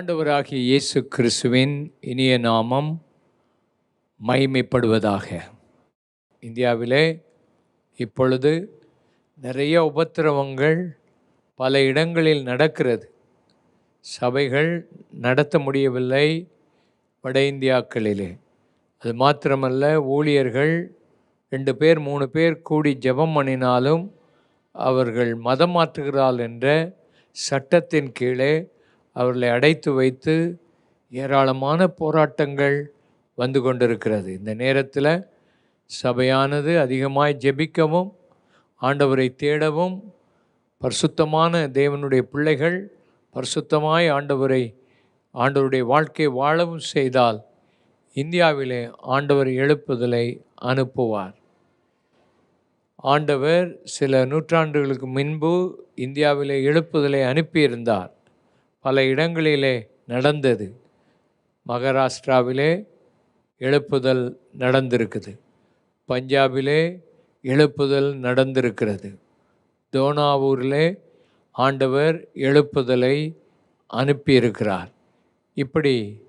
ஆண்டவராகிய இயேசு கிறிஸ்துவின் இனிய நாமம் மகிமைப்படுவதாக. இந்தியாவிலே இப்பொழுது நிறைய உபத்திரவங்கள் பல இடங்களில் நடக்கிறது. சபைகள் நடத்த முடியவில்லை வட இந்தியாக்களிலே. அது மாத்திரமல்ல ஊழியர்கள் ரெண்டு பேர் மூணு பேர் கூடி ஜெபம் பண்ணினாலும் அவர்கள் மதம் மாற்றுகிறாள் என்ற சட்டத்தின் கீழே அவர்களை அடைத்து வைத்து ஏராளமான போராட்டங்கள் வந்து கொண்டிருக்கிறது. இந்த நேரத்தில் சபையானது அதிகமாய் ஜெபிக்கவும் ஆண்டவரை தேடவும் பரிசுத்தமான தேவனுடைய பிள்ளைகள் பரிசுத்தமாய் ஆண்டவரை ஆண்டவருடைய வாழ்க்கை வாழவும் செய்தால் இந்தியாவிலே ஆண்டவர் எழுப்புதலை அனுப்புவார். ஆண்டவர் சில நூற்றாண்டுகளுக்கு முன்பு இந்தியாவிலே எழுப்புதலை அனுப்பியிருந்தார். பல இடங்களிலே நடந்தது. மகாராஷ்டிராவிலே எழுப்புதல் நடந்திருக்குது. பஞ்சாபிலே எழுப்புதல் நடந்திருக்கிறது. தோனாவூரிலே ஆண்டவர் எழுப்புதலை அனுப்பியிருக்கிறார். இப்படி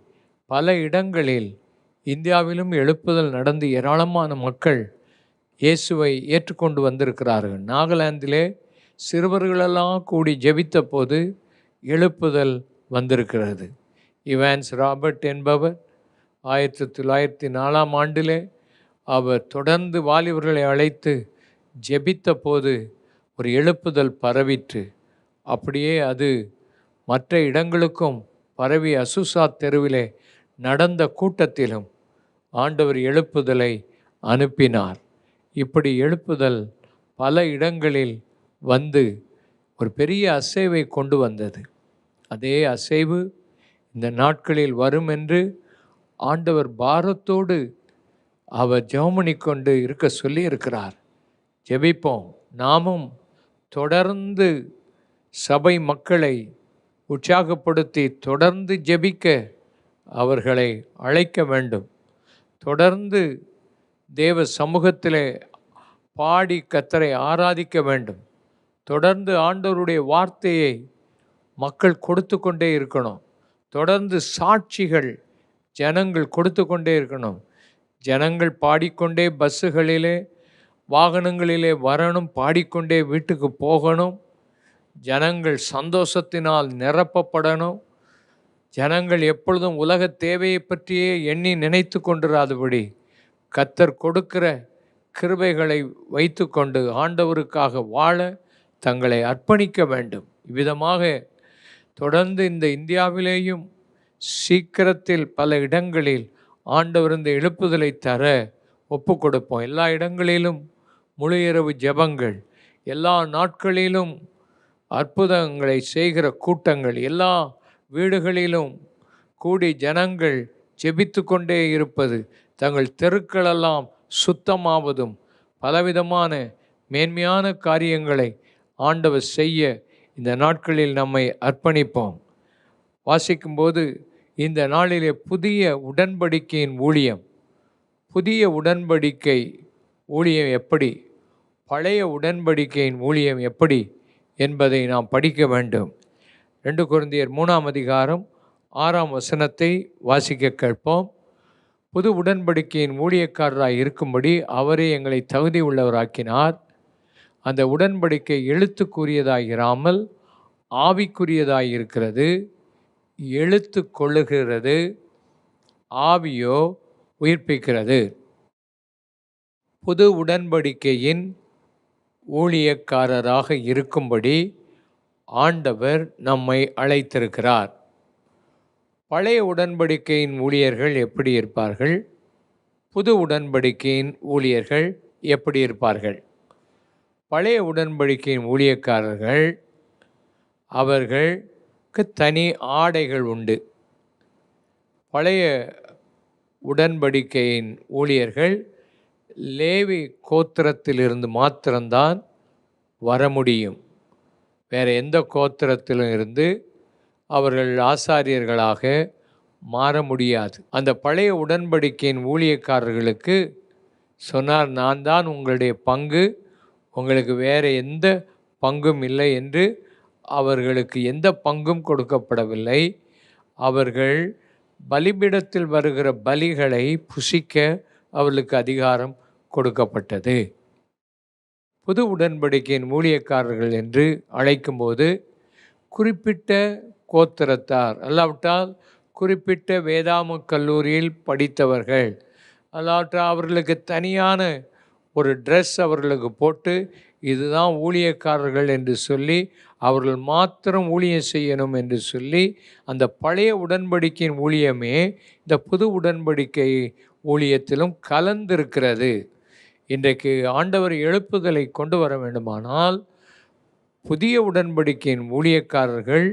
பல இடங்களில் இந்தியாவிலும் எழுப்புதல் நடந்து ஏராளமான மக்கள் இயேசுவை ஏற்றுக்கொண்டு வந்திருக்கிறார்கள். நாகாலாந்திலே சிறுவர்களெல்லாம் கூடி ஜெபித்த போது எழுப்புதல் வந்திருக்கிறது. இவான்ஸ் ராபர்ட் என்பவர் ஆயிரத்தி தொள்ளாயிரத்தி நாலாம் ஆண்டிலே அவர் தொடர்ந்து வாலிபர்களை அழைத்து ஜெபித்த போது ஒரு எழுப்புதல் பரவிற்று. அப்படியே அது மற்ற இடங்களுக்கும் பரவி அசுசா தெருவிலே நடந்த கூட்டத்திலும் ஆண்டவர் எழுப்புதலை அனுப்பினார். இப்படி எழுப்புதல் பல இடங்களில் வந்து ஒரு பெரிய அசைவை கொண்டு வந்தது. அதே அசைவு இந்த நாட்களில் வரும் என்று ஆண்டவர் பாரத்தோடு அவர் ஜெவமணி கொண்டு இருக்க சொல்லி இருக்கிறார் ஜெபிப்போம். நாமும் தொடர்ந்து சபை மக்களை உற்சாகப்படுத்தி தொடர்ந்து ஜெபிக்க அவர்களை அழைக்க வேண்டும். தொடர்ந்து தேவ சமூகத்திலே பாடி கத்தரை ஆராதிக்க வேண்டும். தொடர்ந்து ஆண்டவருடைய வார்த்தையை மக்கள் கொடுத்து கொண்டே இருக்கணும். தொடர்ந்து சாட்சிகள் ஜனங்கள் கொடுத்து கொண்டே இருக்கணும். ஜனங்கள் பாடிக்கொண்டே பஸ்ஸுகளிலே வாகனங்களிலே வரணும் பாடிக்கொண்டே வீட்டுக்கு போகணும். ஜனங்கள் சந்தோஷத்தினால் நிரப்பப்படணும். ஜனங்கள் எப்பொழுதும் உலக தேவையை பற்றியே எண்ணி நினைத்து கொண்டிராதபடி கத்தர் கொடுக்கிற கிருபைகளை வைத்துக்கொண்டு ஆண்டவருக்காக வாழ தங்களை அர்ப்பணிக்க வேண்டும். இவ்விதமாக தொடர்ந்து இந்த இந்தியாவிலேயும் சீக்கிரத்தில் பல இடங்களில் ஆண்டவர் இந்த எழுப்புதலை தர ஒப்பு கொடுப்போம் எல்லா இடங்களிலும் முழு இரவு ஜெபங்கள் எல்லா நாட்களிலும் அற்புதங்களை செய்கிற கூட்டங்கள் எல்லா வீடுகளிலும் கூடி ஜனங்கள் ஜெபித்து கொண்டே இருப்பது தங்கள் தெருக்களெல்லாம் சுத்தமாவதும் பலவிதமான மேன்மையான காரியங்களை ஆண்டவர் செய்ய இந்த நாட்களில் நம்மை அர்ப்பணிப்போம். வாசிக்கும்போது இந்த நாளிலே புதிய உடன்படிக்கையின் ஊழியம். புதிய உடன்படிக்கை ஊழியம் எப்படி? பழைய உடன்படிக்கையின் ஊழியம் எப்படி? என்பதை நாம் படிக்க வேண்டும். ரெண்டு குருந்தியர் மூணாம் அதிகாரம் ஆறாம் வசனத்தை வாசிக்க கேட்போம். புது உடன்படிக்கையின் ஊழியக்காரராக இருக்கும்படி அவரே எங்களை தகுதி உள்ளவராக்கினார் அந்த உடன்படிக்கை எழுத்துக்குரியதாயிராமல் ஆவிக்குரியதாயிருக்கிறது எழுத்து கொள்ளுகிறது ஆவியோ உயிர்ப்பிக்கிறது. புது உடன்படிக்கையின் ஊழியக்காரராக இருக்கும்படி ஆண்டவர் நம்மை அழைத்திருக்கிறார். பழைய உடன்படிக்கையின் ஊழியர்கள் எப்படி இருப்பார்கள்? புது உடன்படிக்கையின் ஊழியர்கள் எப்படி இருப்பார்கள்? பழைய உடன்படிக்கையின் ஊழியக்காரர்கள் அவர்களுக்கு தனி ஆடைகள் உண்டு. பழைய உடன்படிக்கையின் ஊழியர்கள் லேவி கோத்திரத்திலிருந்து மாத்திரம்தான் வர முடியும். வேறு எந்த கோத்திரத்திலும் இருந்து அவர்கள் ஆசாரியர்களாக மாற முடியாது. அந்த பழைய உடன்படிக்கையின் ஊழியக்காரர்களுக்கு சொன்னார் நான் தான் உங்களுடைய பங்கு உங்களுக்கு வேறு எந்த பங்கும் இல்லை என்று அவர்களுக்கு எந்த பங்கும் கொடுக்கப்படவில்லை. அவர்கள் பலிபீடத்தில் வருகிற பலிகளை புசிக்க அவர்களுக்கு அதிகாரம் கொடுக்கப்பட்டது. புது உடன்படிக்கையின் ஊழியக்காரர்கள் என்று அழைக்கும்போது குறிப்பிட்ட கோத்திரத்தார் அல்லாவிட்டால் குறிப்பிட்ட வேதாம கல்லூரியில் படித்தவர்கள் அல்லாவிட்டால் அவர்களுக்கு தனியான ஒரு ட்ரெஸ் அவர்களுக்கு போட்டு இதுதான் ஊழியக்காரர்கள் என்று சொல்லி அவர்கள் மாத்திரம் ஊழியம் செய்யணும் என்று சொல்லி அந்த பழைய உடன்படிக்கையின் ஊழியமே இந்த புது உடன்படிக்கை ஊழியத்திலும் கலந்திருக்கிறது. இன்றைக்கு ஆண்டவர் எழுப்புதலை கொண்டு வர வேண்டுமானால் புதிய உடன்படிக்கையின் ஊழியக்காரர்கள்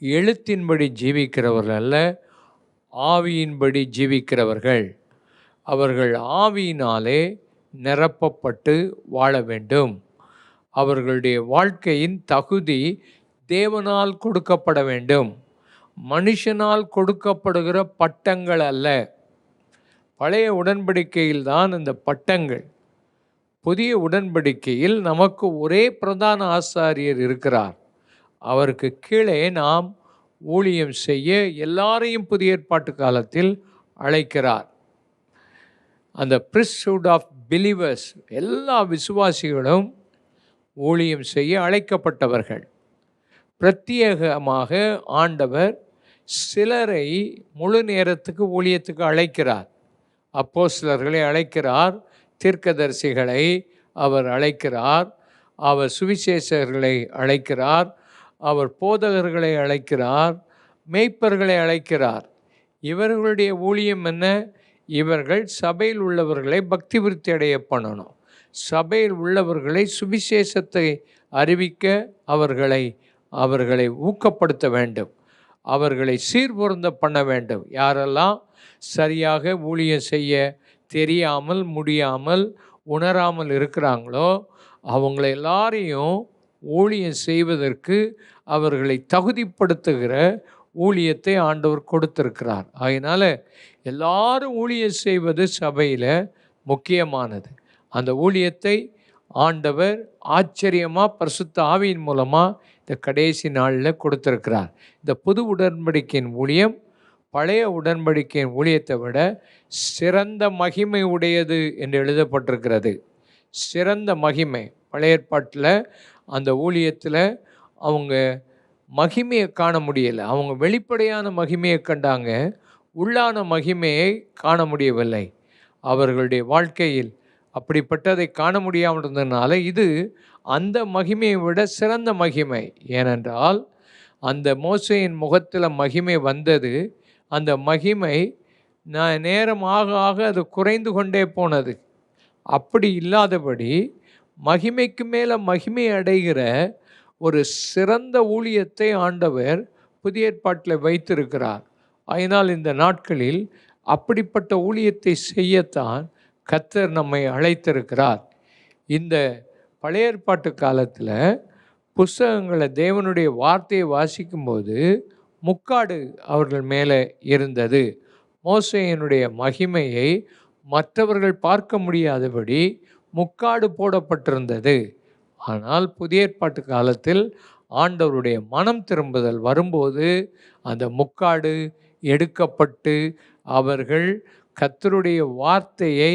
எழுத்தின்படி ஜீவிக்கிறவர்கள் அல்ல ஆவியின்படி ஜீவிக்கிறவர்கள். அவர்கள் ஆவியினாலே நிரப்பப்பட்டு வாழ வேண்டும். அவர்களுடைய வாழ்க்கையின் தகுதி தேவனால் கொடுக்கப்பட வேண்டும். மனுஷனால் கொடுக்கப்படுகிற பட்டங்கள் அல்ல. பழைய உடன்படிக்கையில் தான் இந்த பட்டங்கள். புதிய உடன்படிக்கையில் நமக்கு ஒரே பிரதான ஆசாரியர் இருக்கிறார். அவருக்கு கீழே நாம் ஊழியம் செய்ய எல்லாரையும் புதிய ஏற்பாட்டு காலத்தில் அழைக்கிறார். அந்த பிரிஸ்ஹுட் ஆஃப் பிலீவர்ஸ் எல்லா விசுவாசிகளும் ஊழியம் செய்ய அழைக்கப்பட்டவர்கள். பிரத்யேகமாக ஆண்டவர் சிலரை முழு நேரத்துக்கு ஊழியத்துக்கு அழைக்கிறார். அப்போ சிலர்களை அழைக்கிறார் தீர்க்கதரிசிகளை அவர் அழைக்கிறார் அவர் சுவிசேஷர்களை அழைக்கிறார் அவர் போதகர்களை அழைக்கிறார் மேய்ப்பர்களை அழைக்கிறார். இவர்களுடைய ஊழியம் என்ன? இவர்கள் சபையில் உள்ளவர்களை பக்தி விருத்தி அடைய பண்ணணும். சபையில் உள்ளவர்களை சுவிசேஷத்தை அறிவிக்க அவர்களை அவர்களை ஊக்கப்படுத்த வேண்டும். அவர்களை சீர்பொருந்த பண்ண வேண்டும். யாரெல்லாம் சரியாக ஊழியம் செய்ய தெரியாமல் முடியாமல் உணராமல் இருக்கிறாங்களோ அவங்கள எல்லாரையும் ஊழியம் செய்வதற்கு அவர்களை தகுதிப்படுத்துகிற ஊழியத்தை ஆண்டவர் கொடுத்திருக்கிறார். அதனால் எல்லாரும் ஊழியம் செய்வது சபையில் முக்கியமானது. அந்த ஊழியத்தை ஆண்டவர் ஆச்சரியமாக பரிசுத்த ஆவியின் மூலமாக இந்த கடைசி நாளில் கொடுத்துருக்கிறார். இந்த புது உடன்படிக்கையின் ஊழியம் பழைய உடன்படிக்கையின் ஊழியத்தை விட சிறந்த மகிமை உடையது என்று எழுதப்பட்டிருக்கிறது. சிறந்த மகிமை. பழைய ஏற்பாட்டில் அந்த ஊழியத்தில் அவங்க மகிமையை காண முடியலை. அவங்க வெளிப்படையான மகிமையை கண்டாங்க. உள்ளான மகிமையை காண முடியவில்லை. அவர்களுடைய வாழ்க்கையில் அப்படிப்பட்டதை காண முடியாமல் இருந்ததுனால இது அந்த மகிமையை விட சிறந்த மகிமை. ஏனென்றால் அந்த மோசையின் முகத்தில் மகிமை வந்தது. அந்த மகிமை நான் நேரம் ஆக ஆக அது குறைந்து கொண்டே போனது. அப்படி இல்லாதபடி மகிமைக்கு மேலே மகிமை அடைகிற ஒரு சிறந்த ஊழியத்தை ஆண்டவர் புதிய ஏற்பாட்டில் வைத்திருக்கிறார். அதனால் இந்த நாட்களில் அப்படிப்பட்ட ஊழியத்தை செய்யத்தான் கத்தர் நம்மை அழைத்திருக்கிறார். இந்த பழைய ஏற்பாட்டு காலத்தில் புஸ்தகங்களை தேவனுடைய வார்த்தையை வாசிக்கும்போது முக்காடு அவர்கள் மேலே இருந்தது. மோசையனுடைய மகிமையை மற்றவர்கள் பார்க்க முடியாதபடி முக்காடு போடப்பட்டிருந்தது. ஆனால் புதிய ஏற்பாட்டு காலத்தில் ஆண்டவருடைய மனம் திரும்புதல் வரும்போது அந்த முக்காடு எடுக்கப்பட்டு அவர்கள் கத்தருடைய வார்த்தையை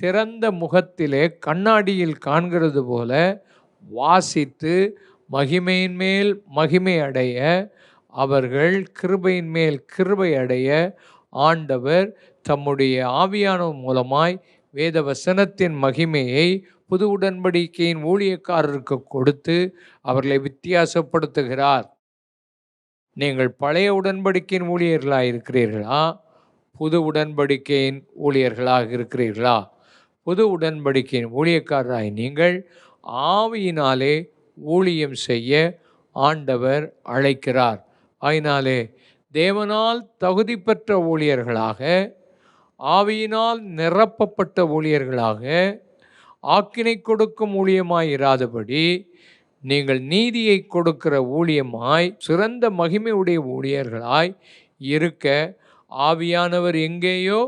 திறந்த முகத்திலே கண்ணாடியில் காண்கிறது போல வாசித்து மகிமையின் மேல் மகிமை அடைய அவர்கள் கிருபையின் மேல் கிருபை அடைய ஆண்டவர் தம்முடைய ஆவியான மூலமாய் வேத வசனத்தின் மகிமையை புது உடன்படிக்கையின் ஊழியக்காரருக்கு கொடுத்து அவர்களை வித்தியாசப்படுத்துகிறார். நீங்கள் பழைய உடன்படிக்கையின் ஊழியர்களாக இருக்கிறீர்களா? புது உடன்படிக்கையின் ஊழியர்களாக இருக்கிறீர்களா? புது உடன்படிக்கையின் ஊழியக்காரராய் நீங்கள் ஆவியினாலே ஊழியம் செய்ய ஆண்டவர் அழைக்கிறார். அதனாலே தேவனால் தகுதி பெற்ற ஊழியர்களாக ஆவியினால் நிரப்பப்பட்ட ஊழியர்களாக ஆக்கினை கொடுக்கும் ஊழியமாய் இராதபடி நீங்கள் நீதியை கொடுக்கிற ஊழியமாய் சிறந்த மகிமையுடைய ஊழியர்களாய் இருக்க ஆவியானவர் எங்கேயோ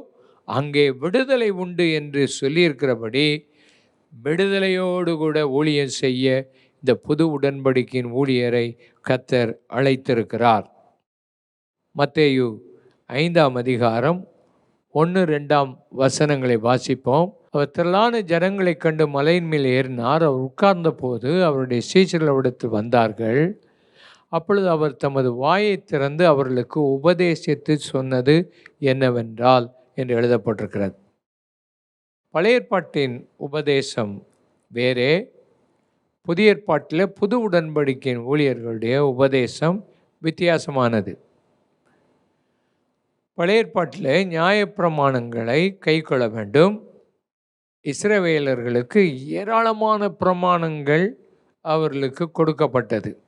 அங்கே விடுதலை உண்டு என்று சொல்லியிருக்கிறபடி விடுதலையோடு கூட ஊழியம் செய்ய இந்த புது உடன்படிக்கையின் ஊழியரை கத்தர் அழைத்திருக்கிறார். மத்தேயு ஐந்தாம் அதிகாரம் ஒன்று ரெண்டாம் வசனங்களை வாசிப்போம். அவர் திரளான ஜனங்களைக் கண்டு மலையின் மேல் ஏறினார். அவர் உட்கார்ந்த போது அவருடைய சீச்சர்களிடத்தில் வந்தார்கள். அப்பொழுது அவர் தமது வாயை திறந்து அவர்களுக்கு உபதேசித்து சொன்னது என்னவென்றால் என்று எழுதப்பட்டிருக்கிறது. பழைய ஏற்பாட்டின் உபதேசம் வேறே. புதிய ஏற்பாட்டில் புது உடன்படிக்கையின் ஊழியர்களுடைய உபதேசம் வித்தியாசமானது. பழைய ஏற்பாட்டில் நியாயப்பிரமாணங்களை கைக்கொள்ள வேண்டும். இஸ்ரவேலர்களுக்கு ஏராளமான பிரமாணங்கள் அவர்களுக்கு கொடுக்கப்பட்டது.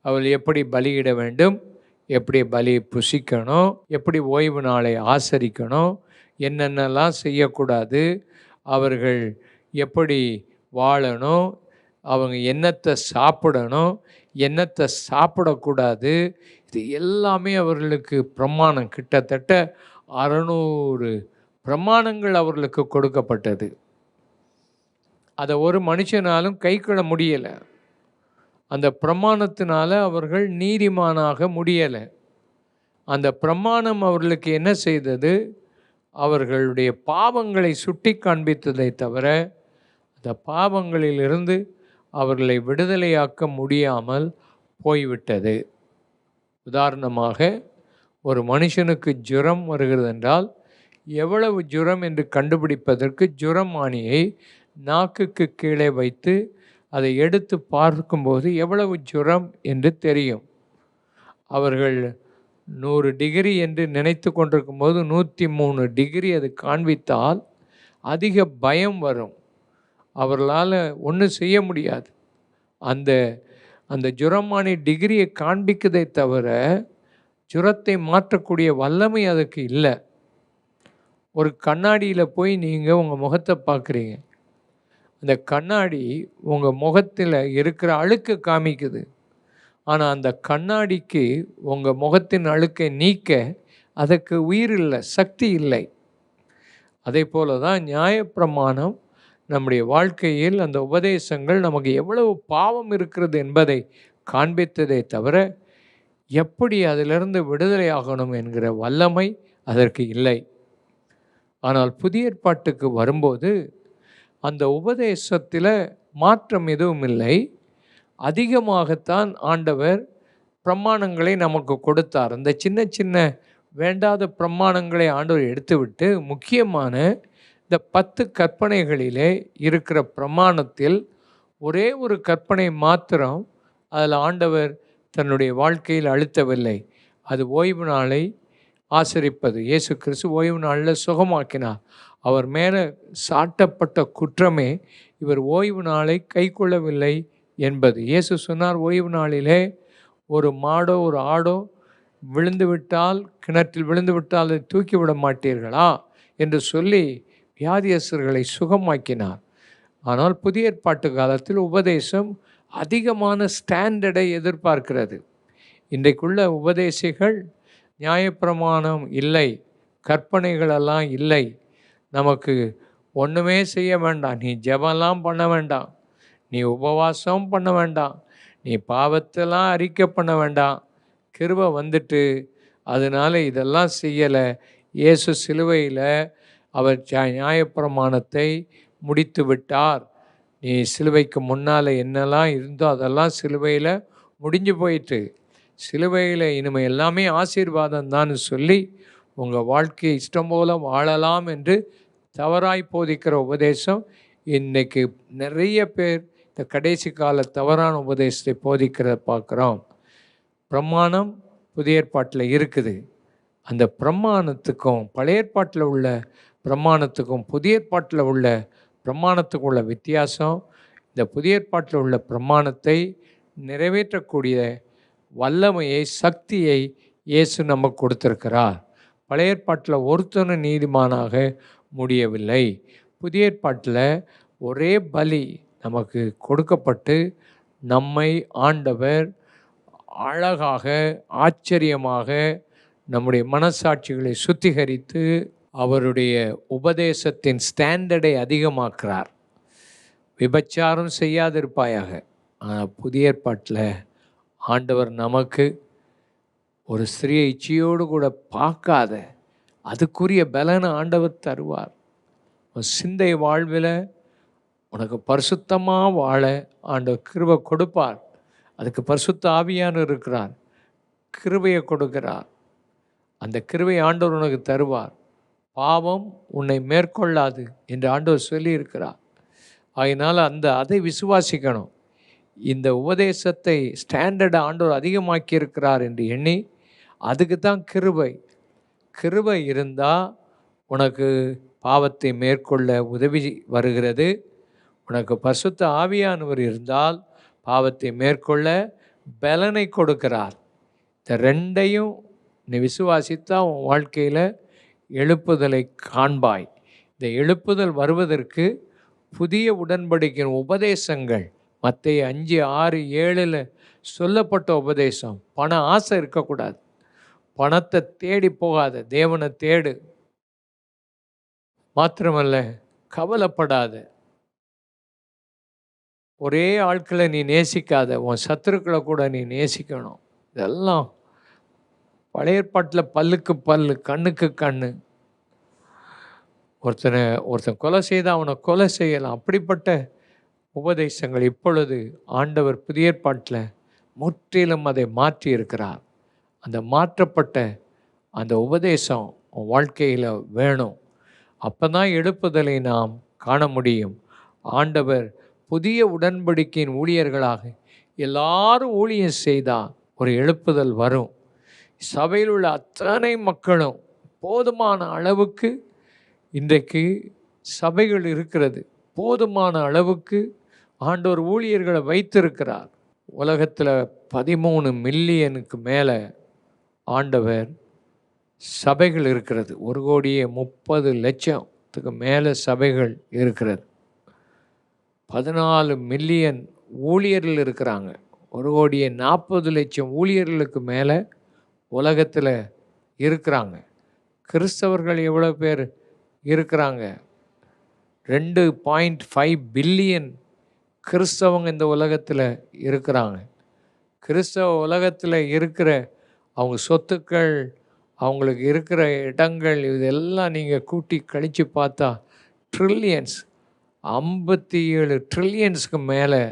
அவள் எப்படி பலியிட வேண்டும்? எப்படி பலி புசிக்கணும்? எப்படி ஓய்வு நாளை ஆசரிக்கணும்? என்னென்னலாம் செய்யக்கூடாது? அவர்கள் எப்படி வாழணும்? அவங்க என்னத்தை சாப்பிடணும்? என்னத்தை சாப்பிடக்கூடாது? இது எல்லாமே அவர்களுக்கு பிரமாணம். கிட்டத்தட்ட அறநூறு பிரமாணங்கள் அவர்களுக்கு கொடுக்கப்பட்டது. அதை ஒரு மனுஷனாலும் கைக்கொள்ள முடியலை. அந்த பிரமாணத்தினால அவர்கள் நீதிமானாக முடியலை. அந்த பிரமாணம் அவர்களுக்கு என்ன செய்தது? அவர்களுடைய பாவங்களை சுட்டி காண்பித்ததை தவிர அந்த பாவங்களிலிருந்து அவர்களை விடுதலையாக்க முடியாமல் போய்விட்டது. உதாரணமாக ஒரு மனுஷனுக்கு ஜுரம் வருகிறது என்றால் எவ்வளவு ஜுரம் என்று கண்டுபிடிப்பதற்கு ஜுரமானியை நாக்குக்கு கீழே வைத்து அதை எடுத்து பார்க்கும்போது எவ்வளவு ஜுரம் என்று தெரியும். அவர்கள் நூறு டிகிரி என்று நினைத்து கொண்டிருக்கும் போது நூற்றி மூணு டிகிரி அது காண்பித்தால் அதிக பயம் வரும். அவர்களால் ஒன்றும் செய்ய முடியாது. அந்த அந்த ஜுரமானி டிகிரியை காண்பிக்கதே தவிர ஜுரத்தை மாற்றக்கூடிய வல்லமை அதுக்கு இல்லை. ஒரு கண்ணாடியில் போய் நீங்கள் உங்கள் முகத்தை பார்க்குறீங்க. அந்த கண்ணாடி உங்கள் முகத்தில் இருக்கிற அழுக்கு காமிக்குது. ஆனால் அந்த கண்ணாடிக்கு உங்கள் முகத்தின் அழுக்கை நீக்க அதற்கு உயிர் இல்லை சக்தி இல்லை. அதே போல தான் நியாயப்பிரமாணம் நம்முடைய வாழ்க்கையில் அந்த உபதேசங்கள் நமக்கு எவ்வளவு பாவம் இருக்கிறது என்பதை காண்பித்ததை தவிர எப்படி அதிலிருந்து விடுதலை ஆகணும் என்கிற வல்லமை அதற்கு இல்லை. ஆனால் புதிய ஏற்பாட்டுக்கு வரும்போது அந்த உபதேசத்தில் மாற்றம் எதுவும் இல்லை. அதிகமாகத்தான் ஆண்டவர் பிரமாணங்களை நமக்கு கொடுத்தார். அந்த சின்ன சின்ன வேண்டாத பிரமாணங்களை ஆண்டவர் எடுத்துவிட்டு முக்கியமான இந்த பத்து கற்பனைகளிலே இருக்கிற பிரமாணத்தில் ஒரே ஒரு கற்பனை மாத்திரம் அதில் ஆண்டவர் தன்னுடைய வாழ்க்கையில் அழுத்தவில்லை. அது ஓய்வு நாளை ஆசரிப்பது. இயேசு கிறிஸ்து ஓய்வு நாளில் சுகமாக்கினார். அவர் மேலே சாட்டப்பட்ட குற்றமே இவர் ஓய்வு நாளை கை கொள்ளவில்லை என்பது. இயேசு சொன்னார் ஓய்வு நாளிலே ஒரு மாடோ ஒரு ஆடோ விழுந்து விட்டால் கிணற்றில் விழுந்து விட்டால் அதை தூக்கி விட மாட்டீர்களா? என்று சொல்லி வியாதியஸ்தர்களை சுகமாக்கினார். ஆனால் புதிய ஏற்பாட்டு காலத்தில் உபதேசம் அதிகமான ஸ்டாண்டர்டை எதிர்பார்க்கிறது. இன்றைக்குள்ள உபதேசிகள் நியாயப்பிரமாணம் இல்லை கற்பனைகளெல்லாம் இல்லை. நமக்கு ஒன்றுமே செய்ய வேண்டாம். நீ ஜெபம்லாம் பண்ண வேண்டாம். நீ உபவாசம் பண்ண வேண்டாம். நீ பாவத்தெல்லாம் அறிக்கை பண்ண வேண்டாம். கிருபை வந்துட்டு அதனால் இதெல்லாம் செய்யலை. இயேசு சிலுவையில் அவர் நியாயப்பிரமாணத்தை முடித்து விட்டார். நீ சிலுவைக்கு முன்னால் என்னெல்லாம் இருந்தோ அதெல்லாம் சிலுவையில் முடிஞ்சு போயிட்டு சிலுவையில் இனிமே எல்லாமே ஆசீர்வாதம் தான் சொல்லி உங்கள் வாழ்க்கையை இஷ்டம் போல வாழலாம் என்று தவறாய் போதிக்கிற உபதேசம் இன்றைக்கு நிறைய பேர் இந்த கடைசி கால தவறான உபதேசத்தை போதிக்கிறத பார்க்குறோம். பிரமாணம் புதிய ஏற்பாட்டில் இருக்குது. அந்த பிரமாணத்துக்கும் பழைய ஏற்பாட்டில் உள்ள பிரமாணத்துக்கும் புதிய ஏற்பாட்டில் உள்ள பிரமாணத்துக்கும் உள்ள வித்தியாசம் இந்த புதிய ஏற்பாட்டில் உள்ள பிரமாணத்தை நிறைவேற்றக்கூடிய வல்லமையை சக்தியை இயேசு நமக்கு கொடுத்திருக்கிறார். பழைய ஏற்பாட்டில் ஒருத்தனும் நீதிமானாக முடியவில்லை. புதிய ஏற்பாட்டில் ஒரே பலி நமக்கு கொடுக்கப்பட்டு நம்மை ஆண்டவர் அழகாக ஆச்சரியமாக நம்முடைய மனசாட்சிகளை சுத்திகரித்து அவருடைய உபதேசத்தின் ஸ்டாண்டர்டை அதிகமாக்குறார். விபச்சாரம் செய்யாதிருப்பாயாக. புதிய ஏற்பாட்டில் ஆண்டவர் நமக்கு ஒரு ஸ்திரியை இச்சையோடு கூட பார்க்காத அதுக்குரிய பலனை ஆண்டவர் தருவார். சிந்தை வாழ்வில் உனக்கு பரிசுத்தமாக வாழ ஆண்டவர் கிருபை கொடுப்பார். அதுக்கு பரிசுத்த ஆவியானவர் இருக்கிறார். கிருபையை கொடுக்கிறார். அந்த கிருபை ஆண்டவர் உனக்கு தருவார். பாவம் உன்னை மேற்கொள்ளாது என்று ஆண்டவர் சொல்லியிருக்கிறார். அதனால் அந்த அதை விசுவாசிக்கணும். இந்த உபதேசத்தை ஸ்டாண்டர்டை ஆண்டவர் அதிகமாக்கி இருக்கிறார் என்று எண்ணி அதுக்கு தான் கிருபை. கிருபை இருந்தால் உனக்கு பாவத்தை மேற்கொள்ள உதவி வருகிறது. உனக்கு பசுத்த ஆவியானவர் இருந்தால் பாவத்தை மேற்கொள்ள பலனை கொடுக்கிறார். இந்த ரெண்டையும் நீ விசுவாசித்தா உன் வாழ்க்கையில் எழுப்புதலை காண்பாய். இந்த எழுப்புதல் வருவதற்கு புதிய உடன்படிக்கின் உபதேசங்கள் மற்ற அஞ்சு ஆறு ஏழில் சொல்லப்பட்ட உபதேசம். பண ஆசை இருக்கக்கூடாது. பணத்தை தேடி போகாத. தேவனை தேடு. மாத்திரமல்ல கவலைப்படாத. ஒரே ஆட்களை நீ நேசிக்காத. உன் சத்துருக்களை கூட நீ நேசிக்கணும். இதெல்லாம் பழைய ஏற்பாட்டில் பல்லுக்கு பல்லு கண்ணுக்கு கண்ணு. ஒருத்தனை ஒருத்தன் கொலை செய்தால் அவனை கொலை செய்யலாம். அப்படிப்பட்ட உபதேசங்கள் இப்பொழுது ஆண்டவர் புதிய ஏற்பாட்டில் முற்றிலும் அதை மாற்றி இருக்கிறார் அந்த மாற்றப்பட்ட அந்த உபதேசம் உன் வாழ்க்கையில் வேணும். அப்போ தான் எழுப்புதலை நாம் காண முடியும். ஆண்டவர் புதிய உடன்படிக்கையின் ஊழியர்களாக எல்லாரும் ஊழியம் செய்தால் ஒரு எழுப்புதல் வரும். சபையில் உள்ள அத்தனை மக்களும் போதுமான அளவுக்கு இன்றைக்கு சபைகள் இருக்கிறது. போதுமான அளவுக்கு ஆண்டோர் ஊழியர்களை வைத்திருக்கிறார். உலகத்தில் பதிமூணு மில்லியனுக்கு மேலே ஆண்டவர் சபைகள் இருக்கிறது. ஒரு கோடியே முப்பது லட்சத்துக்கு மேலே சபைகள் இருக்கிறது. பதினாலு மில்லியன் ஊழியர்கள் இருக்கிறாங்க. ஒரு கோடியே நாற்பது லட்சம் ஊழியர்களுக்கு மேலே உலகத்தில் இருக்கிறாங்க. கிறிஸ்தவர்கள் எவ்வளோ பேர் இருக்கிறாங்க? ரெண்டு பாயிண்ட் ஃபைவ் பில்லியன் கிறிஸ்தவங்க இந்த உலகத்தில் இருக்கிறாங்க. கிறிஸ்தவ உலகத்தில் இருக்கிற அவங்க சொத்துக்கள் அவங்களுக்கு இருக்கிற இடங்கள் இதெல்லாம் நீங்கள் கூட்டி கழித்து பார்த்தா ட்ரில்லியன்ஸ் ஐம்பத்தி ஏழு ட்ரில்லியன்ஸுக்கு மேலே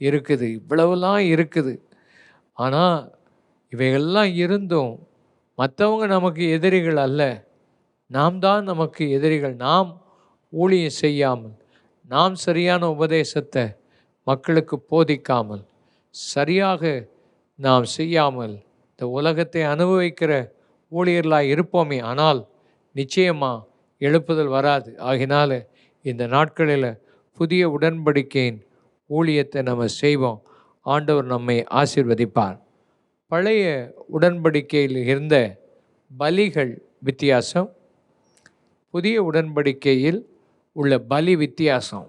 இருக்குது. இவ்வளவுலாம் இருக்குது. ஆனால் இவைகள்லாம் இருந்தும் மற்றவங்க நமக்கு எதிரிகள் அல்ல. நாம் தான் நமக்கு எதிரிகள். நாம் ஊழியம் செய்யாமல் நாம் சரியான உபதேசத்தை மக்களுக்கு போதிக்காமல் சரியாக நாம் செய்யாமல் இந்த உலகத்தை அனுபவிக்கிற ஊழியர்களாக இருப்போமே ஆனால் நிச்சயமாக எழுப்புதல் வராது. ஆகினால இந்த நாட்களில் புதிய உடன்படிக்கையின் ஊழியத்தை நம்ம செய்வோம். ஆண்டவர் நம்மை ஆசிர்வதிப்பார். பழைய உடன்படிக்கையில் இருந்த பலிகள் வித்தியாசம். புதிய உடன்படிக்கையில் உள்ள பலி வித்தியாசம்.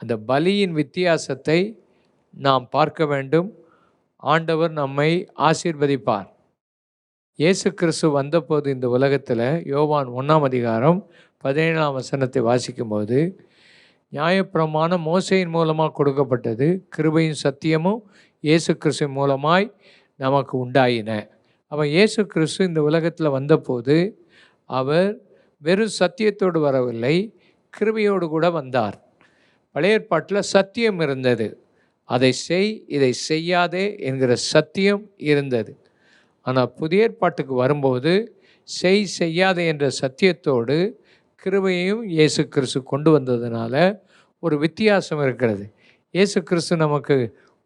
அந்த பலியின் வித்தியாசத்தை நாம் பார்க்க வேண்டும். ஆண்டவர் நம்மை ஆசீர்வதிப்பார். இயேசு கிறிஸ்து வந்தபோது இந்த உலகத்தில் யோவான் ஒன்றாம் அதிகாரம் பதினேழாம் வசனத்தை வாசிக்கும்போது நியாயப்பிரமாணம் மோசையின் மூலமாக கொடுக்கப்பட்டது கிருபையும் சத்தியமும் இயேசு கிறிஸ்து மூலமாய் நமக்கு உண்டாயின. அவன் இயேசு கிறிஸ்து இந்த உலகத்தில் வந்தபோது அவர் வெறும் சத்தியத்தோடு வரவில்லை கிருபையோடு கூட வந்தார். பழைய ஏற்பாட்டில் சத்தியம் இருந்தது. அதை செய் இதை செய்யாதே என்கிற சத்தியம் இருந்தது. ஆனால் புதிய ஏற்பாட்டுக்கு வரும்போது செய் செய்யாதே என்ற சத்தியத்தோடு கிருபையையும் இயேசு கிறிஸ்து கொண்டு வந்ததுனால ஒரு வித்தியாசம் இருக்கிறது. இயேசு கிறிஸ்து நமக்கு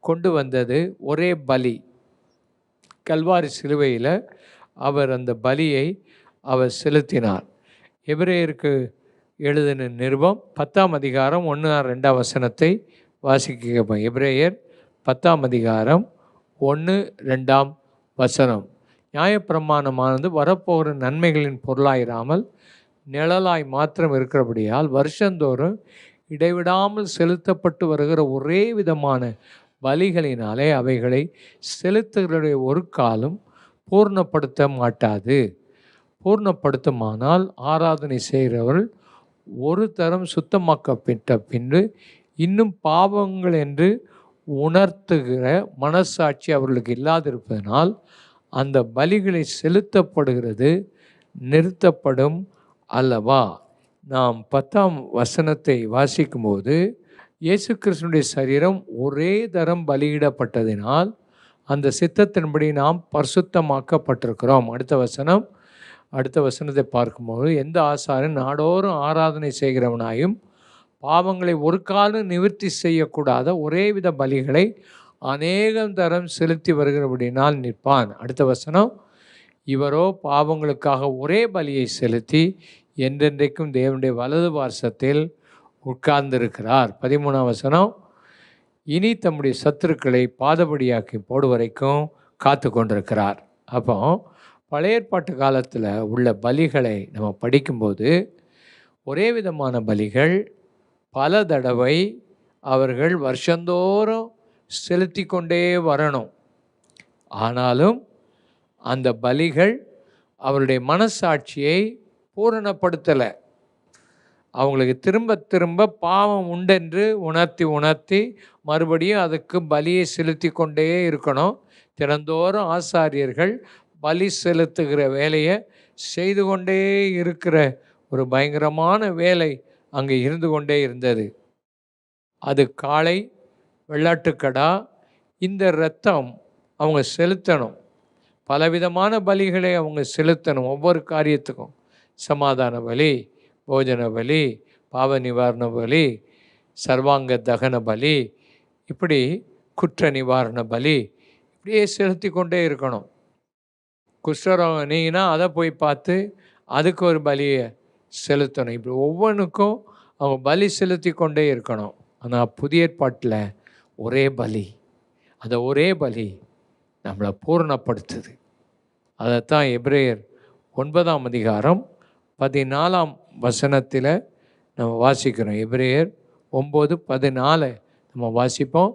கொண்டு வந்தது ஒரே பலி. கல்வாரி சிலுவையில் அவர் அந்த பலியை அவர் செலுத்தினார். எபிரேயருக்கு எழுதின நிருபம் பத்தாம் அதிகாரம் ஒன்று ரெண்டாம் வசனத்தை வாசிக்க எப்ரேயர் பத்தாம் அதிகாரம் ஒன்று ரெண்டாம் வசனம். நியாயப்பிரமாணமானது வரப்போகிற நன்மைகளின் பொருளாயிராமல் நிழலாய் மாத்திரம் இருக்கிறபடியால் வருஷந்தோறும் இடைவிடாமல் செலுத்தப்பட்டு வருகிற ஒரே விதமான வழிகளினாலே அவைகளை செலுத்துகிற ஒரு காலம் பூர்ணப்படுத்த மாட்டாது. பூர்ணப்படுத்துமானால் ஆராதனை செய்கிறவர்கள் ஒரு தரம் சுத்தமாக்கப்பட்ட பின்பு இன்னும் பாவங்கள் என்று உணர்த்துகிற மனசாட்சி அவர்களுக்கு இல்லாதிருப்பதனால் அந்த பலிகளை செலுத்தப்படுகிறது நிறுத்தப்படும் அல்லவா? நாம் பத்தாம் வசனத்தை வாசிக்கும்போது இயேசு கிருஷ்ணனுடைய சரீரம் ஒரே தரம் பலியிடப்பட்டதினால் அந்த சித்தத்தின்படி நாம் பரிசுத்தமாக்கப்பட்டிருக்கிறோம். அடுத்த வசனம் அடுத்த வசனத்தை பார்க்கும்போது எந்த ஆசாரன் நாடோறும் ஆராதனை செய்கிறவனாயும் பாவங்களை ஒரு காலம் நிவர்த்தி செய்யக்கூடாத ஒரே வித பலிகளை அநேகம் தரம் செலுத்தி வருகிறபடினால் நிற்பான். அடுத்த வசனம் இவரோ பாவங்களுக்காக ஒரே பலியை செலுத்தி என்றென்றைக்கும் தேவனுடைய வலது பார்சத்தில் உட்கார்ந்திருக்கிறார். பதிமூணாம் வசனம் இனி தம்முடைய சத்துருக்களை பாதபடியாக்கி போடு வரைக்கும் காத்து கொண்டிருக்கிறார் அப்போ பழைய ஏற்பாட்டு காலத்தில் உள்ள பலிகளை நம்ம படிக்கும்போது ஒரே விதமான பலிகள் பல தடவை அவர்கள் வருஷந்தோறும் செலுத்தி கொண்டே வரணும். ஆனாலும் அந்த பலிகள் அவருடைய மனசாட்சியை பூரணப்படுத்தலை. அவங்களுக்கு திரும்ப திரும்ப பாவம் உண்டென்று உணர்த்தி உணர்த்தி மறுபடியும் அதுக்கு பலியை செலுத்தி கொண்டே இருக்கணும். தினந்தோறும் ஆசாரியர்கள் பலி செலுத்துகிற வேலையை செய்து கொண்டே இருக்கிற ஒரு பயங்கரமான வேலை அங்கே இருந்து கொண்டே இருந்தது. அது காளை வெள்ளாட்டுக்கடா இந்த இரத்தம் அவங்க செலுத்தணும். பலவிதமான பலிகளை அவங்க செலுத்தணும். ஒவ்வொரு காரியத்துக்கும். சமாதான பலி போஜன பலி பாவ நிவாரண பலி சர்வாங்க தகன பலி இப்படி குற்ற நிவாரண பலி இப்படியே செலுத்தி கொண்டே இருக்கணும். குஷ்டரோகம் நீங்கன்னா அதை போய் பார்த்து அதுக்கு ஒரு பலியை செலுத்தணும். இப்படி ஒவ்வொன்றுக்கும் அவங்க பலி செலுத்தி கொண்டே இருக்கணும். ஆனால் புதிய ஏற்பாட்டில் ஒரே பலி. அந்த ஒரே பலி நம்மளை பூரணப்படுத்துது. அதைத்தான் எப்ரேயர் ஒன்பதாம் அதிகாரம் பதினாலாம் வசனத்தில் நம்ம வாசிக்கிறோம். எப்ரேயர் ஒம்பது பதினாலை நம்ம வாசிப்போம்.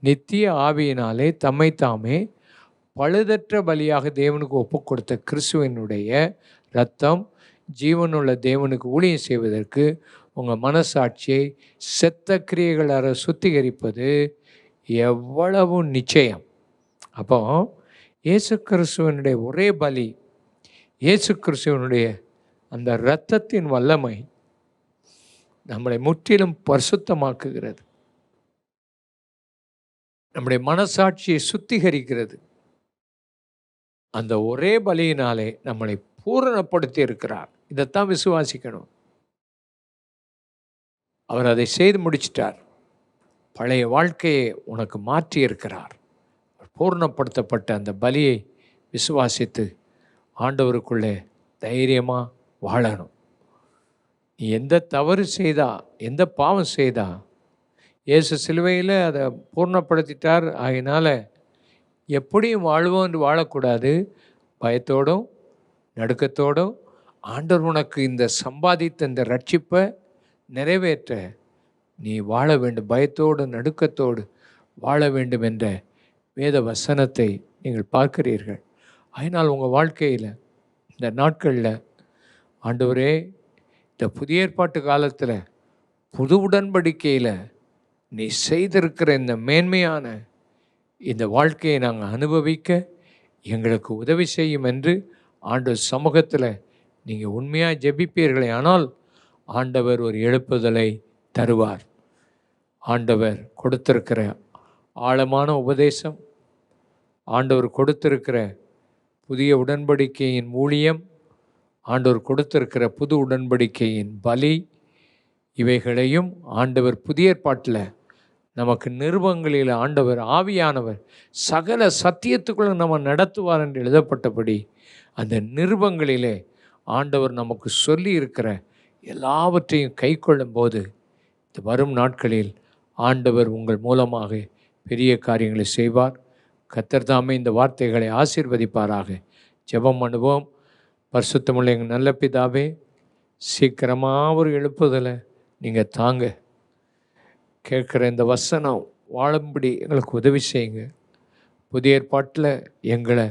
நித்திய ஆவியினாலே தம்மை தாமே பழுதற்ற பலியாக தேவனுக்கு ஒப்பு கொடுத்த கிறிஸ்துவனுடைய ரத்தம் ஜீவனுள்ள தேவனுக்கு ஊழியம் செய்வதற்கு உங்கள் மனசாட்சியை செத்த கிரியைகளால் சுத்திகரிப்பது எவ்வளவு நிச்சயம். அப்போ இயேசு கிறிஸ்துவனுடைய ஒரே பலி இயேசு கிறிஸ்துவனுடைய அந்த இரத்தத்தின் வல்லமை நம்மளை முற்றிலும் பரிசுத்தமாக்குகிறது. நம்முடைய மனசாட்சியை சுத்திகரிக்கிறது. அந்த ஒரே பலியினாலே நம்மளை பூரணப்படுத்தி இருக்கிறார். இதைத்தான் விசுவாசிக்கணும். அவர் அதை செய்து முடிச்சிட்டார். பழைய வாழ்க்கையை உனக்கு மாற்றி இருக்கிறார். பூர்ணப்படுத்தப்பட்ட அந்த பலியை விசுவாசித்து ஆண்டவருக்குள்ளே தைரியமாக வாழணும். நீ எந்த தவறு செய்தா எந்த பாவம் செய்தா இயேசு சிலுவையில் அதை பூர்ணப்படுத்திட்டார். ஆகினால எப்படியும் வாழ்வோம் என்று வாழக்கூடாது? பயத்தோடும் நடுக்கத்தோடும் ஆண்டவர் உனக்கு இந்த சம்பாதித்த இந்த ரட்சிப்பை நிறைவேற்ற. நீ வாழ வேண்டும் பயத்தோடு நடுக்கத்தோடு வாழ வேண்டும் என்ற வேத வசனத்தை நீங்கள் பார்க்கிறீர்கள். அதனால் உங்கள் வாழ்க்கையில் இந்த நாட்களில் ஆண்டவரே இந்த புதிய ஏற்பாட்டு காலத்தில் புது உடன்படிக்கையில் நீ செய்திருக்கிற இந்த மேன்மையான இந்த வாழ்க்கையை நாங்கள் அனுபவிக்க எங்களுக்கு உதவி செய்யும் என்று ஆண்டவர் சமூகத்தில் நீங்கள் உண்மையாக ஜெபிப்பீர்களே ஆனால் ஆண்டவர் ஒரு எழுப்புதலை தருவார். ஆண்டவர் கொடுத்திருக்கிற ஆழமான உபதேசம் ஆண்டவர் கொடுத்திருக்கிற புதிய உடன்படிக்கையின் ஊழியம் ஆண்டவர் கொடுத்திருக்கிற புது உடன்படிக்கையின் பலி இவைகளையும் ஆண்டவர் புதிய ஏற்பாட்டில் நமக்கு நிருபங்களில் ஆண்டவர் ஆவியானவர் சகல சத்தியத்துக்குள்ள நம்ம நடத்துவார் என்று எழுதப்பட்டபடி அந்த நிருபங்களிலே ஆண்டவர் நமக்கு சொல்லி இருக்கிற எல்லாவற்றையும் கை கொள்ளும்போது இந்த வரும் நாட்களில் ஆண்டவர் உங்கள் மூலமாக பெரிய காரியங்களை செய்வார். கத்தர் தாமே இந்த வார்த்தைகளை ஆசீர்வதிப்பாராக. ஜெபம் அனுபவம் பரிசுத்தமுள்ள எங்கள் நல்ல பிதாவே சீக்கிரமாக ஒரு எழுப்புதலை நீங்கள் தாங்க. கேட்குற இந்த வசனம் வாழும்படி எங்களுக்கு உதவி செய்யுங்க. புதிய ஏற்பாட்டில் எங்களை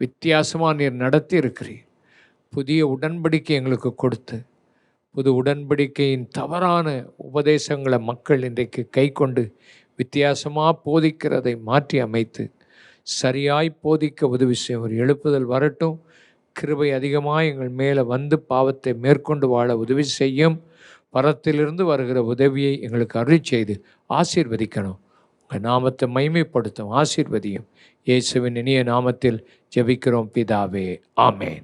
வித்தியாசமாக நீர் நடத்தி இருக்கிறீர். புதிய உடன்படிக்கை எங்களுக்கு கொடுத்து புது உடன்படிக்கையின் தவறான உபதேசங்களை மக்கள் இன்றைக்கு கை கொண்டு வித்தியாசமாக போதிக்கிறதை மாற்றி அமைத்து சரியாய் போதிக்க உதவி செய்யும் ஒரு எழுப்புதல் வரட்டும். கிருபை அதிகமாக எங்கள் மேலே வந்து பாவத்தை மேற்கொண்டு வாழ உதவி செய்யும். பரத்திலிருந்து வருகிற உதவியை எங்களுக்கு அருள் செய்து ஆசீர்வதிக்கணும். உங்கள் நாமத்தை மைமைப்படுத்தும் ஆசீர்வதியும். இயேசுவின் இனிய நாமத்தில் ஜெபிக்கிறோம் பிதாவே. ஆமேன்.